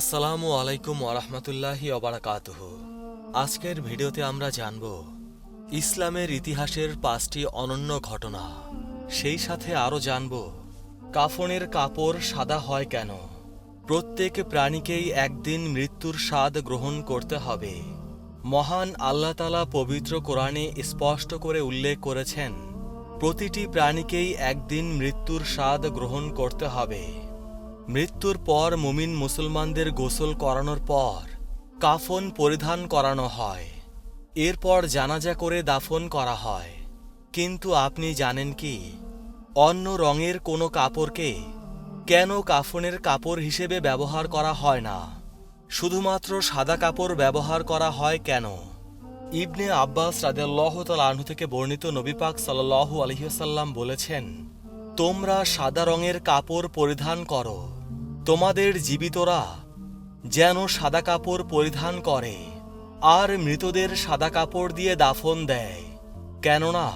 আসসালামু আলাইকুম ওরহমতুল্লাহি অবরাকাতুহ আজকের ভিডিওতে আমরা জানব ইসলামের ইতিহাসের পাঁচটি অনন্য ঘটনা। সেই সাথে আরও জানব কাফনের কাপড় সাদা হয় কেন? প্রত্যেক প্রাণীকেই একদিন মৃত্যুর স্বাদ গ্রহণ করতে হবে। মহান আল্লাহ তালা পবিত্র কোরআনে স্পষ্ট করে উল্লেখ করেছেন, প্রতিটি প্রাণীকেই একদিন মৃত্যুর স্বাদ গ্রহণ করতে হবে। মৃত্যুর পর মুমিন মুসলমানদের গোসল করানোর পর কাফন পরিধান করানো হয়। এরপর জানাজা করে দাফন করা হয়। কিন্তু আপনি জানেন কি? অন্য রঙের কোনো কাপড়কে কেন কাফনের কাপড় হিসেবে ব্যবহার করা হয় না? শুধুমাত্র সাদা কাপড় ব্যবহার করা হয় কেন? ইবনে আব্বাস রাদেল্লাহ আনহু থেকে বর্ণিত নবী পাক সাল্লাহু আলহিহাসাল্লাম বলেছেন তোমরা সাদা রঙের কাপড় পরিধান করো। তোমাদের জীবিতরা যেন সাদা কাপড় পরিধান করে, আর মৃতদের সাদা কাপড় দিয়ে দাফন দেয়। কেননা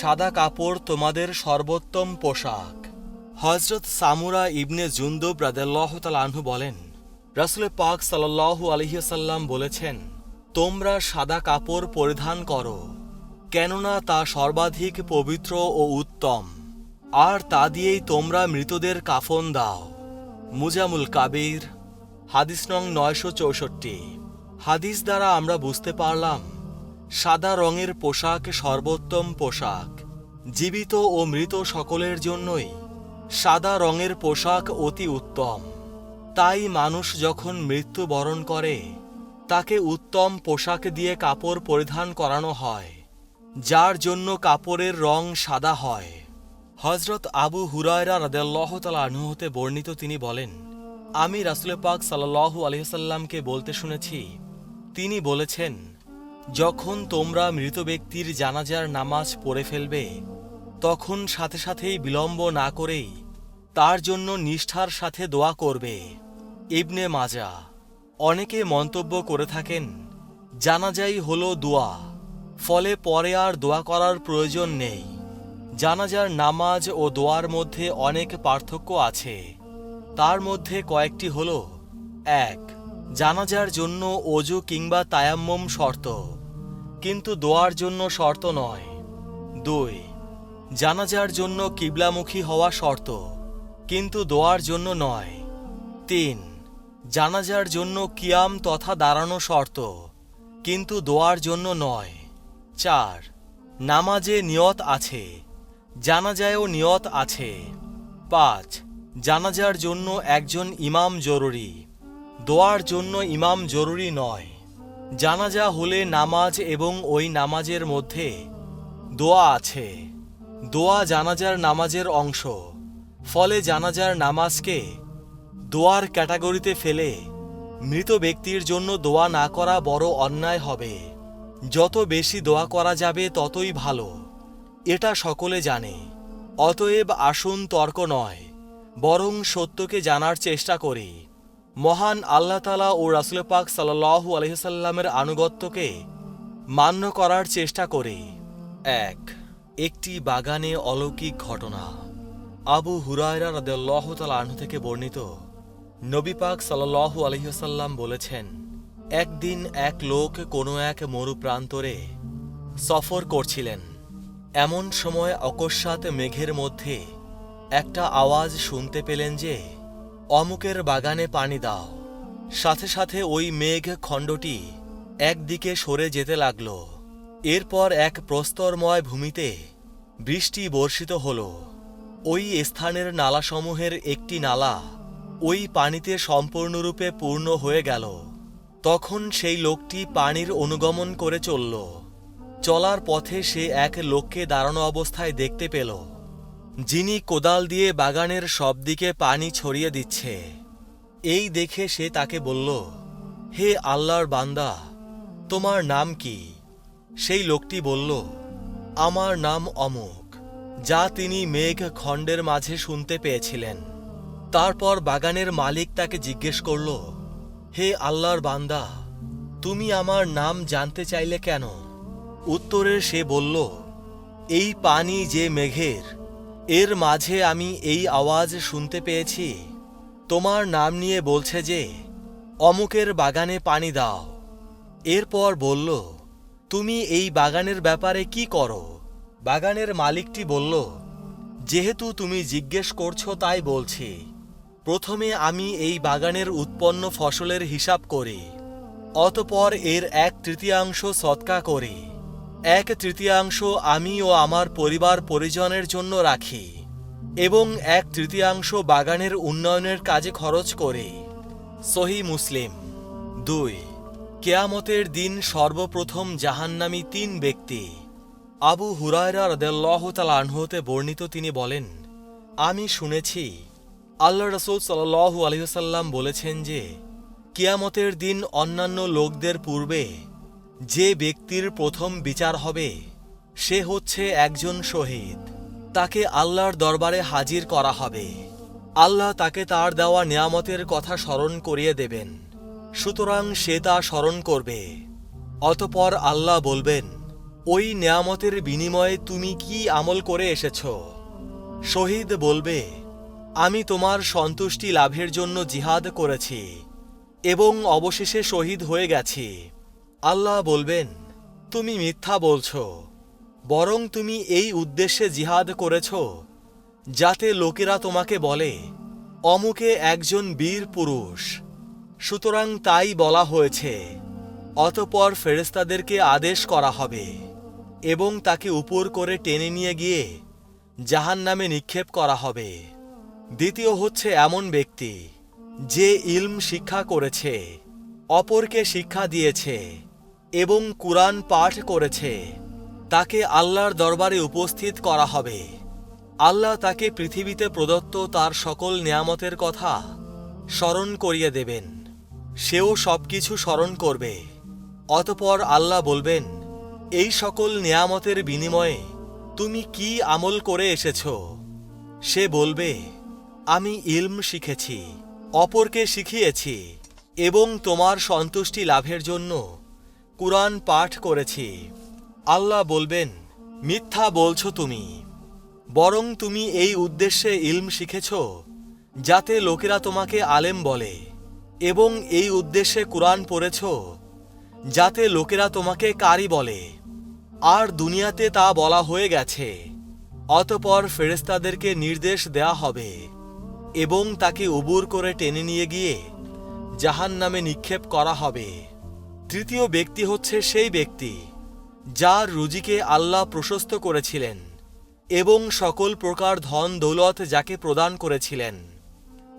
সাদা কাপড় তোমাদের সর্বোত্তম পোশাক। হজরত সামুরা ইবনে জুন্দুব রাদেল্লাহ আনহু বলেন রাসুল পাক সাল্লাহু আলহিসাল্লাম বলেছেন, তোমরা সাদা কাপড় পরিধান করো, কেননা তা সর্বাধিক পবিত্র ও উত্তম। আর তা দিয়েই তোমরা মৃতদের কাফন দাও। মুজামুল কাবির, হাদিস নং নয়শো চৌষট্টি। হাদিস দ্বারা আমরা বুঝতে পারলাম, সাদা রঙের পোশাক সর্বোত্তম পোশাক, জীবিত ও মৃত সকলের জন্যই সাদা রঙের পোশাক অতি উত্তম। তাই মানুষ যখন মৃত্যুবরণ করে, তাকে উত্তম পোশাক দিয়ে কাপড় পরিধান করানো হয়, যার জন্য কাপড়ের রং সাদা হয়। হজরত আবু হুরায়রা রাদেল্লাহ তালাহু হতে বর্ণিত তিনি বলেন, আমি রাসুল পাক সাল্লাহু আলহিসাল্লামকে বলতে শুনেছি, তিনি বলেছেন, যখন তোমরা মৃত ব্যক্তির জানাজার নামাজ পড়ে ফেলবে, তখন সাথে সাথেই বিলম্ব না করেই তার জন্য নিষ্ঠার সাথে দোয়া করবে। ইবনে মাজা অনেকে মন্তব্য করে থাকেন, জানাজাই হলো দোয়া, ফলে পরে আর দোয়া করার প্রয়োজন নেই। জানাজার নামাজ ও দোয়ার মধ্যে অনেক পার্থক্য আছে। তার মধ্যে কয়েকটি হল, এক, জানাজার জন্য অজু কিংবা তায়াম্মম শর্ত, কিন্তু দোয়ার জন্য শর্ত নয়। দুই, জানাজার জন্য কিবলামুখী হওয়া শর্ত, কিন্তু দোয়ার জন্য নয়। তিন, জানাজার জন্য কিয়াম তথা দাঁড়ানো শর্ত, কিন্তু দোয়ার জন্য নয়। চার, নামাজে নিয়ত আছে জানাজায়ও নিয়ত আছে। পাঁচ, জানাজার জন্য একজন ইমাম জরুরি। দোয়ার জন্য ইমাম জরুরি নয়। জানাজা হলে নামাজ এবং ওই নামাজের মধ্যে দোয়া আছে। দোয়া জানাজার নামাজের অংশ। ফলে জানাজার নামাজকে দোয়ার ক্যাটাগরিতে ফেলে মৃত ব্যক্তির জন্য দোয়া না করা বড় অন্যায় হবে। যত বেশি দোয়া করা যাবে ততই ভালো। এটা সকলে জানে। অতএব আসুন তর্ক নয়, বরং সত্যকে জানার চেষ্টা করি। মহান আল্লাহ তালা ও রাসুল পাক সাল্লাহু আলহিসাল্লামের আনুগত্যকে মান্য করার চেষ্টা করি। এক, একটি বাগানে অলৌকিক ঘটনা। আবু হুরায়রা রাদেল্লাহ তাল থেকে বর্ণিত। নবী পাক সাল্লাহু বলেছেন, একদিন এক লোক কোনো এক মরুপ্রান্তরে সফর করছিলেন। এমন সময় অকস্মাৎ মেঘের মধ্যে একটা আওয়াজ শুনতে পেলেন যে, অমুকের বাগানে পানি দাও। সাথে সাথে ওই মেঘ খণ্ডটি একদিকে সরে যেতে লাগল। এরপর এক প্রস্তরময় ভূমিতে বৃষ্টি বর্ষিত হল। ওই স্থানের নালাসমূহের একটি নালা ওই পানিতে সম্পূর্ণরূপে পূর্ণ হয়ে গেল। তখন সেই লোকটি পানির অনুগমন করে চলল। চলার পথে সে এক লোককে দাঁড়ানো অবস্থায় দেখতে পেল, যিনি কোদাল দিয়ে বাগানের সব দিকে পানি ছড়িয়ে দিচ্ছে। এই দেখে সে তাকে বলল, হে আল্লাহর বান্দা, তোমার নাম কি? সেই লোকটি বলল, আমার নাম অমুক, যা তিনি মেঘ খণ্ডের মাঝে শুনতে পেয়েছিলেন। তারপর বাগানের মালিক তাকে জিজ্ঞেস করল, হে আল্লাহর বান্দা, তুমি আমার নাম জানতে চাইলে কেন? উত্তরে সে বলল, এই পানি যে মেঘের, এর মাঝে আমি এই আওয়াজ শুনতে পেয়েছি। তোমার নাম নিয়ে বলছে যে, অমুকের বাগানে পানি দাও। এরপর বলল, তুমি এই বাগানের ব্যাপারে কি করো? বাগানের মালিকটি বলল, যেহেতু তুমি জিজ্ঞেস করছ তাই বলছি। প্রথমে আমি এই বাগানের উৎপন্ন ফসলের হিসাব করি, অতপর এর এক তৃতীয়াংশ সৎকা করি। এক তৃতীয়াংশ আমি ও আমার পরিবার পরিজনের জন্য রাখি এবং এক তৃতীয়াংশ বাগানের উন্নয়নের কাজে খরচ করি। সহি মুসলিম। দুই, কেয়ামতের দিন সর্বপ্রথম জাহান্নামী তিন ব্যক্তি। আবু হুরায়রা রদেল্লাহ আনহতে বর্ণিত তিনি বলেন, আমি শুনেছি আল্লাহ রসুল সাল্লাহ আলহিসাল্লাম বলেছেন যে, কিয়ামতের দিন অন্যান্য লোকদের পূর্বে যে ব্যক্তির প্রথম বিচার হবে, সে হচ্ছে একজন শহীদ। তাকে আল্লাহর দরবারে হাজির করা হবে। আল্লাহ তাকে তার দেওয়া নিয়ামতের কথা স্মরণ করিয়ে দেবেন। সুতরাং সে তা স্মরণ করবে। অতপর আল্লাহ বলবেন, ওই নেয়ামতের বিনিময়ে তুমি কি আমল করে এসেছ? শহীদ বলবে, আমি তোমার সন্তুষ্টি লাভের জন্য জিহাদ করেছি এবং অবশেষে শহীদ হয়ে গেছি। আল্লাহ বলবেন, তুমি মিথ্যা বলছ, বরং তুমি এই উদ্দেশ্যে জিহাদ করেছ, যাতে লোকেরা তোমাকে বলে, অমুকে একজন বীর পুরুষ। সুতরাং তাই বলা হয়েছে, অতপর ফেরেস্তাদেরকে আদেশ করা হবে এবং তাকে উপর করে টেনে নিয়ে গিয়ে জাহান নামে নিক্ষেপ করা হবে। দ্বিতীয় হচ্ছে এমন ব্যক্তি, যে ইলম শিক্ষা করেছে, অপরকে শিক্ষা দিয়েছে। এবং কুরআন পাঠ করেছে। তাকে আল্লাহর দরবারে উপস্থিত করা হবে। আল্লাহ তাকে পৃথিবীতে প্রদত্ত তার সকল নিয়ামতের কথা স্মরণ করিয়ে দেবেন। সেও সবকিছু স্মরণ করবে। অতপর আল্লাহ বলবেন, এই সকল নিয়ামতের বিনিময়ে তুমি কি আমল করে এসেছ? সে বলবে, আমি ইলম শিখেছি, অপরকে শিখিয়েছি এবং তোমার সন্তুষ্টি লাভের জন্য কুরআন পাঠ করেছি। আল্লাহ বলবেন, মিথ্যা বলছো তুমি। বরং তুমি এই উদ্দেশ্যে ইলম শিখেছ, যাতে লোকেরা তোমাকে আলেম বলে। এবং এই উদ্দেশ্যে কুরআন পড়েছ, যাতে লোকেরা তোমাকে কারি বলে। আর দুনিয়াতে তা বলা হয়ে গেছে। অতপর ফেরেস্তাদেরকে নির্দেশ দেয়া হবে। এবং তাকে উবুর করে টেনে নিয়ে গিয়ে জাহান নামে নিক্ষেপ করা হবে। তৃতীয় ব্যক্তি হচ্ছে সেই ব্যক্তি, যার রুজিকে আল্লাহ প্রশস্ত করেছিলেন এবং সকল প্রকার ধন দৌলত যাকে প্রদান করেছিলেন,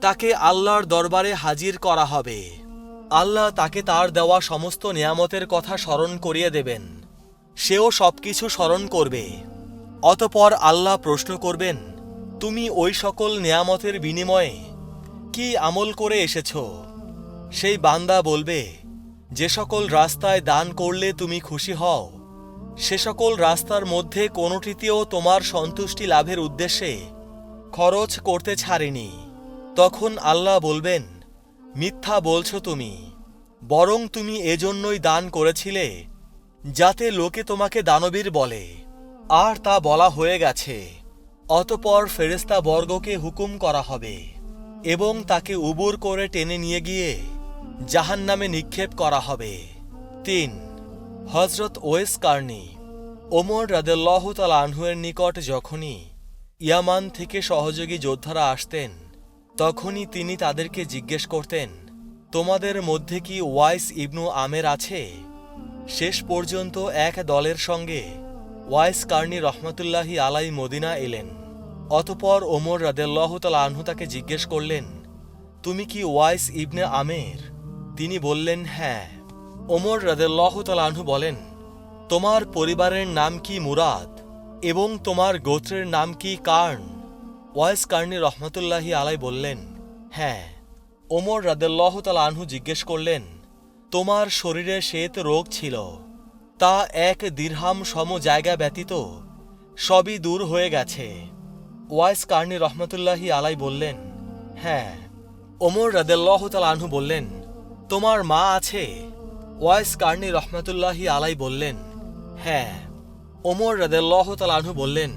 তাকে আল্লাহর দরবারে হাজির করা হবে। আল্লাহ তাকে তার দেওয়া সমস্ত নিয়ামতের কথা স্মরণ করিয়ে দেবেন, সেও সব কিছু স্মরণ করবে। অতপর আল্লাহ প্রশ্ন করবেন, তুমি ওই সকল নিয়ামতের বিনিময়ে কি আমল করে এসেছ? সেই বান্দা বলবে যে সকল রাস্তায় দান করলে তুমি খুশি হও, সে সকল রাস্তার মধ্যে কোনোটিতেও তোমার সন্তুষ্টি লাভের উদ্দেশ্যে খরচ করতে ছাড়েনি। তখন আল্লাহ বলবেন, মিথ্যা বলছো তুমি, বরং তুমি এজন্যই দান করেছিলে, যাতে লোকে তোমাকে দানবীর বলে। আর তা বলা হয়ে গেছে, অতপর ফেরেস্তা বর্গকে হুকুম করা হবে এবং তাকে উবুর করে টেনে নিয়ে গিয়ে জাহান নামে নিক্ষেপ করা হবে। তিন হজরত ওয়েস কার্নি ওমর রাদেল্লাহ তাল আনহুয়ের নিকট যখনই ইয়ামান থেকে সহযোগী যোদ্ধারা আসতেন, তখনই তিনি তাদেরকে জিজ্ঞেস করতেন, তোমাদের মধ্যে কি ওয়াইস ইবনু আমের আছে? শেষ পর্যন্ত এক দলের সঙ্গে ওয়াইস কার্নি রহমতুল্লাহি আলাই মদিনা এলেন। অতপর ওমর রাদেল্লাহ তাল আনহু তাকে জিজ্ঞেস করলেন, তুমি কি ওয়াইস ইবনে আমের? তিনি বললেন হ্যাঁ। ওমর আনহু বলেন, তোমার পরিবারের নাম কি মুরাদ এবং তোমার গোত্রের নাম কি কার্ন? ওয়াইস কার্নি রহমতুল্লাহি আলাই বললেন হ্যাঁ। ওমর রাদেল্লাহ আনহু জিজ্ঞেস করলেন, তোমার শরীরে শ্বেত রোগ ছিল, তা এক দীর্হাম সম জায়গা ব্যতীত সবই দূর হয়ে গেছে। ওয়াইস কার্নি রহমতুল্লাহি আলাই বললেন হ্যাঁ। ওমর রাদেল্লাহ আনহু বললেন তোমার মা আছে? ওয়াইস কার্নি রহমতুল্লাহি আলাই বললেন হ্যাঁ। ওমর রাদেল্লাহ তাল আনহু বললেন,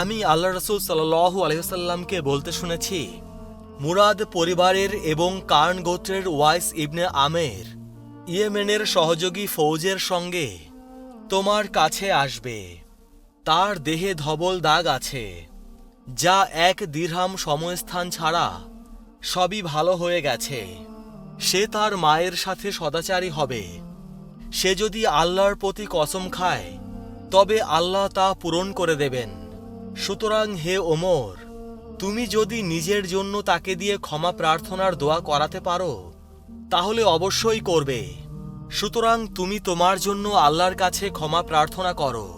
আমি আল্লাহ রসুল সাল্লাহ আলহিসাল্লামকে বলতে শুনেছি, মুরাদ পরিবারের এবং কার্ন গোত্রের ওয়াইস ইবনে আমের ইয়েমেনের সহযোগী ফৌজের সঙ্গে তোমার কাছে আসবে। তার দেহে ধবল দাগ আছে, যা এক দীর্হাম সময়স্থান ছাড়া সবই ভালো হয়ে গেছে। সে তার মায়ের সাথে সদাচারী হবে। সে যদি আল্লাহর প্রতি কসম খায়, তবে আল্লাহ তা পূরণ করে দেবেন। সুতরাং হে ওমর, তুমি যদি নিজের জন্য তাকে দিয়ে ক্ষমা প্রার্থনার দোয়া করাতে পারো, তাহলে অবশ্যই করবে। সুতরাং তুমি তোমার জন্য আল্লাহর কাছে ক্ষমা প্রার্থনা করো।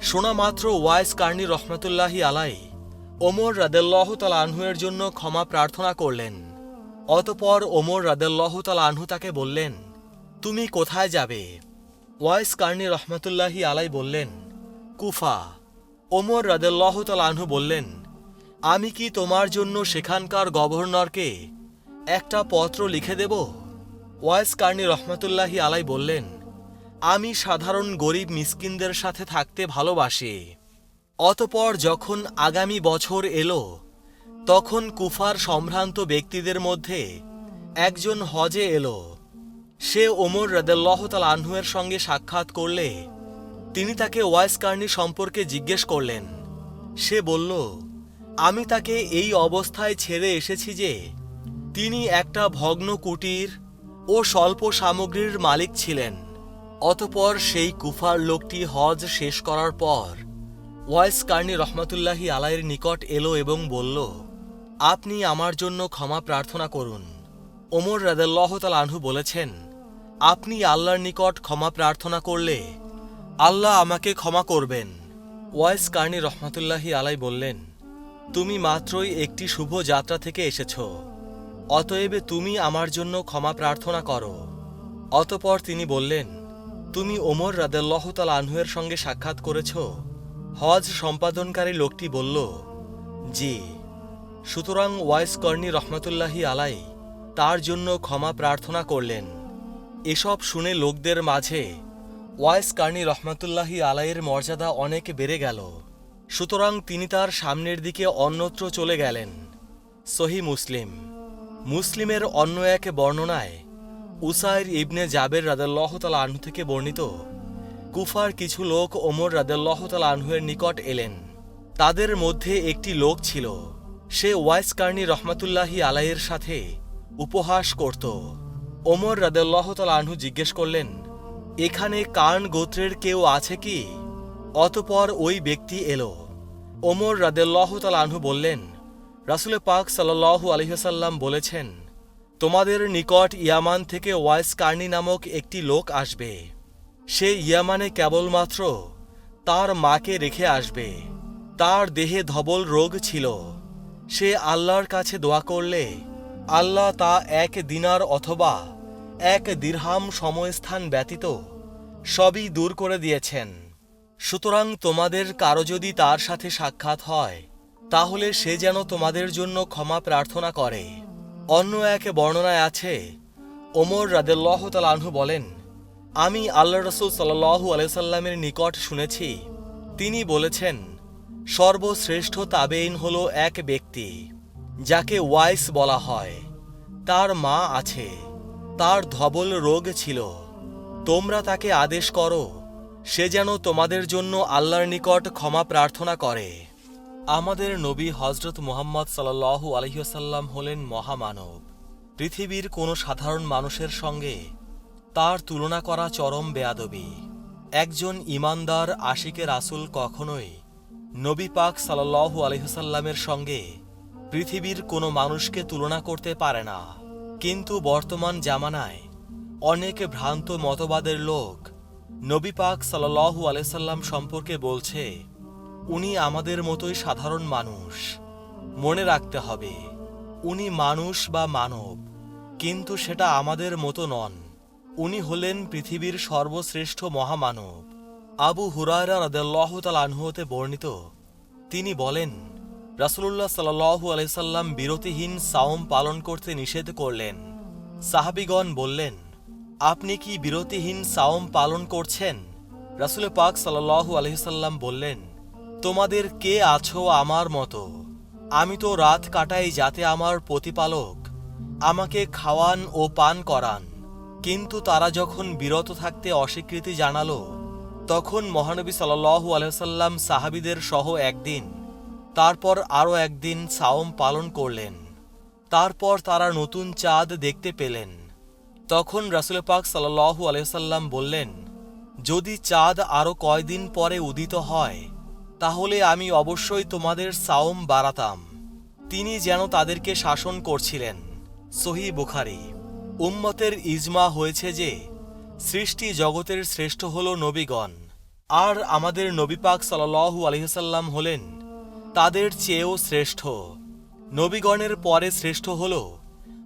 শোনা মাত্র ওয়াইস কার্নি রহমতুল্লাহি আলাই ওমর রাদেল্লাহ তাল আনহুয়ের জন্য ক্ষমা প্রার্থনা করলেন। অতপর ওমর রাদেল্লাহ তাল আনহু তাকে বললেন, তুমি কোথায় যাবে? ওয়াইস কার্নি রহমতুল্লাহি আলাই বললেন, কুফা। ওমর রাদেল্লাহ তাল আনহু বললেন, আমি কি তোমার জন্য সেখানকার গভর্নরকে একটা পত্র লিখে দেব? ওয়াইস কার্নি রহমতুল্লাহি আলাই বললেন, আমি সাধারণ গরিব মিসকিনদের সাথে থাকতে ভালোবাসি। অতপর যখন আগামী বছর এলো তখন কুফার সম্ভ্রান্ত ব্যক্তিদের মধ্যে একজন হজে এলো। সে ওমর রদেল্লাহ তাল আনহুয়ের সঙ্গে সাক্ষাৎ করলে তিনি তাকে ওয়াইস কার্নি সম্পর্কে জিজ্ঞেস করলেন। সে বলল, আমি তাকে এই অবস্থায় ছেড়ে এসেছি যে তিনি একটা ভগ্ন কুটির ও স্বল্প সামগ্রীর মালিক ছিলেন। অতপর সেই কুফার লোকটি হজ শেষ করার পর ওয়াইস কার্নি রহমতুল্লাহি আলাইয়ের নিকট এলো এবং বলল আপনি আমার জন্য ক্ষমা প্রার্থনা করুন। ওমর রাদেল্লাহ তাল আনহু বলেছেন, আপনি আল্লাহর নিকট ক্ষমা প্রার্থনা করলে আল্লাহ আমাকে ক্ষমা করবেন। ওয়াইস কার্নি রহমতুল্লাহি আলাই বললেন, তুমি মাত্রই একটি শুভ যাত্রা থেকে এসেছ। অতএব তুমি আমার জন্য ক্ষমা প্রার্থনা করো। অতপর তিনি বললেন, তুমি ওমর রাদেল্লাহ তাল আনহুয়ের সঙ্গে সাক্ষাৎ করেছ? হজ সম্পাদনকারী লোকটি বলল, জি। সুতরাং ওয়াইস কর্নি রহমতুল্লাহি আলাই তার জন্য ক্ষমা প্রার্থনা করলেন। এসব শুনে লোকদের মাঝে ওয়াইস কার্নি রহমতুল্লাহি আলাইয়ের মর্যাদা অনেক বেড়ে গেল। সুতরাং তিনি তার সামনের দিকে অন্যত্র চলে গেলেন। সহি মুসলিম। মুসলিমের অন্য এক বর্ণনায় উসাইর ইবনে জাবের রাদাল্লাহ তাল আনহু থেকে বর্ণিত, কুফার কিছু লোক ওমর রাদাল্লাহ তাল আনহুয়ের নিকট এলেন। তাদের মধ্যে একটি লোক ছিল। সে ওয়াইস কার্নি রহমাতুল্লাহি আলাইয়ের সাথে উপহাস করত। ওমর রাদাল্লাহ তাল আনহু জিজ্ঞেস করলেন, এখানে কার্ন গোত্রের কেউ আছে কি? অতপর ওই ব্যক্তি এলো। ওমর রাদেল্লাহ তাল আনহু বললেন, রাসুল পাক সাল্লাহ আলহিহাসাল্লাম বলেছেন, তোমাদের নিকট ইয়ামান থেকে ওয়াইস কার্নি নামক একটি লোক আসবে। সে ইয়ামানে কেবলমাত্র তার মাকে রেখে আসবে। তার দেহে ধবল রোগ ছিল। সে আল্লাহর কাছে দোয়া করলে, আল্লাহ তা এক দিনার অথবা এক দীর্হাম সময়স্থান ব্যতীত সবই দূর করে দিয়েছেন। সুতরাং তোমাদের কারও যদি তার সাথে সাক্ষাৎ হয়, তাহলে সে যেন তোমাদের জন্য ক্ষমা প্রার্থনা করে। অন্য এক বর্ণনায় আছে, ওমর রাদেল্লাহ তালাহু বলেন, আমি আল্লাহ রসুল সাল্লাহু আলাইসাল্লামের নিকট শুনেছি। তিনি বলেছেন সর্বশ্রেষ্ঠ তাবেইন হল এক ব্যক্তি, যাকে ওয়াইস বলা হয়। তার মা আছে, তার ধবল রোগ ছিল। তোমরা তাকে আদেশ করো, সে যেন তোমাদের জন্য আল্লাহর নিকট ক্ষমা প্রার্থনা করে। আমাদের নবী হজরত মুহাম্মদ সাল্লাহু আলহিহাসাল্লাম হলেন মহামানব। পৃথিবীর কোনো সাধারণ মানুষের সঙ্গে তার তুলনা করা চরম বেয়াদবি। একজন ইমানদার আশিকে রাসুল কখনোই নবী পাক সাল্লাহু আলহিহাসাল্লামের সঙ্গে পৃথিবীর কোনো মানুষকে তুলনা করতে পারে না। কিন্তু বর্তমান জামানায় অনেক ভ্রান্ত মতবাদের লোক নবী পাক সাল্লাহু আলাইসাল্লাম সম্পর্কে বলছে, উনি আমাদের মতোই সাধারণ মানুষ। মনে রাখতে হবে, উনি মানুষ বা মানব, কিন্তু সেটা আমাদের মতো নন। উনি হলেন পৃথিবীর সর্বশ্রেষ্ঠ মহামানব। আবু হুরায়রা রাদাল্লাহ তাল আনহুতে বর্ণিত। তিনি বলেন, রাসুলুল্লাহ সাল্লাহু আলাইসাল্লাম বিরতিহীন সাওম পালন করতে নিষেধ করলেন। সাহাবিগণ বললেন, আপনি কি বিরতিহীন সাওম পালন করছেন? রাসুল পাক সাল্লাহু আলহিসাল্লাম বললেন, তোমাদের কে আছো আমার মতো? আমি তো রাত কাটাই যাতে আমার প্রতিপালক আমাকে খাওয়ান ও পান করান। কিন্তু তারা যখন বিরত থাকতে অস্বীকৃতি জানালো তখন মহানবী সাল্লাল্লাহু আলহাম সাহাবিদের সহ একদিন, তারপর আরও একদিন সাওম পালন করলেন। তারপর তারা নতুন চাঁদ দেখতে পেলেন। তখন রাসুল পাক সাল্লাল্লাহু আলহাম বললেন, যদি চাঁদ আরও কয়দিন পরে উদিত হয়, তাহলে আমি অবশ্যই তোমাদের সাওম বাড়াতাম। তিনি যেন তাদেরকে শাসন করছিলেন। সহি বুখারি। উম্মতের ইজমা হয়েছে যে সৃষ্টি জগতের শ্রেষ্ঠ হল নবীগণ। আর আমাদের নবীপাক সাল্লাল্লাহু আলহিসাল্লাম হলেন তাদের চেয়েও শ্রেষ্ঠ। নবীগণের পরে শ্রেষ্ঠ হল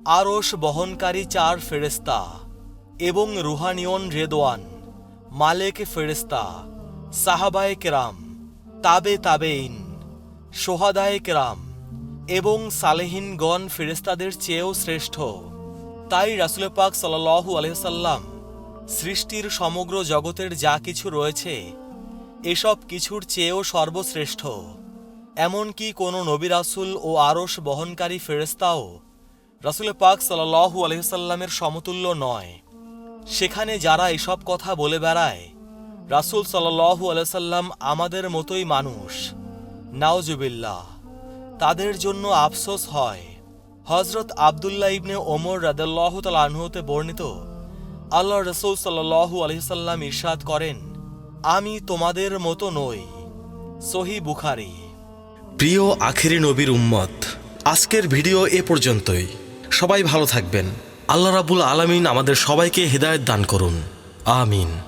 আরশ বহনকারী চার ফেরেস্তা এবং রুহানিয়ন রেদওয়ান, মালেক ফেরেস্তা সাহাবায় কেরাম, তাবে তাবেইন সোহাদায়ে কেরাম এবং সালেহিনগণ ফেরেস্তাদের চেয়েও শ্রেষ্ঠ। তাই রাসুল পাক সাল্লাল্লাহু আলহিসাল্লাম সৃষ্টির সমগ্র জগতের যা কিছু রয়েছে, এসব কিছুর চেয়েও সর্বশ্রেষ্ঠ। এমনকি কোনো নবী রাসুল ও আরশ বহনকারী ফেরেস্তাও রাসুল পাক সাল্লাল্লাহু আলহিসাল্লামের সমতুল্য নয়। সেখানে যারা এসব কথা বলে বেড়ায়, রাসুল সাল্লাল্লাহু আলাইসাল্লাম আমাদের মতোই মানুষ। নাওজুবিল্লাহ তাদের জন্য আফসোস হয়। হজরত আবদুল্লাহ ইবনে ওমর রাদাল্লাহ তালাহতে বর্ণিত আল্লাহ রসুল সাল্লু আলহিসাল্লাম ইরশাদ করেন, আমি তোমাদের মতো নই। সহি বুখারি। প্রিয় আখেরি নবীর উম্মত, আজকের ভিডিও এ পর্যন্তই। সবাই ভালো থাকবেন। আল্লাহ রাবুল আলমিন আমাদের সবাইকে হৃদায়ত দান করুন। আমিন।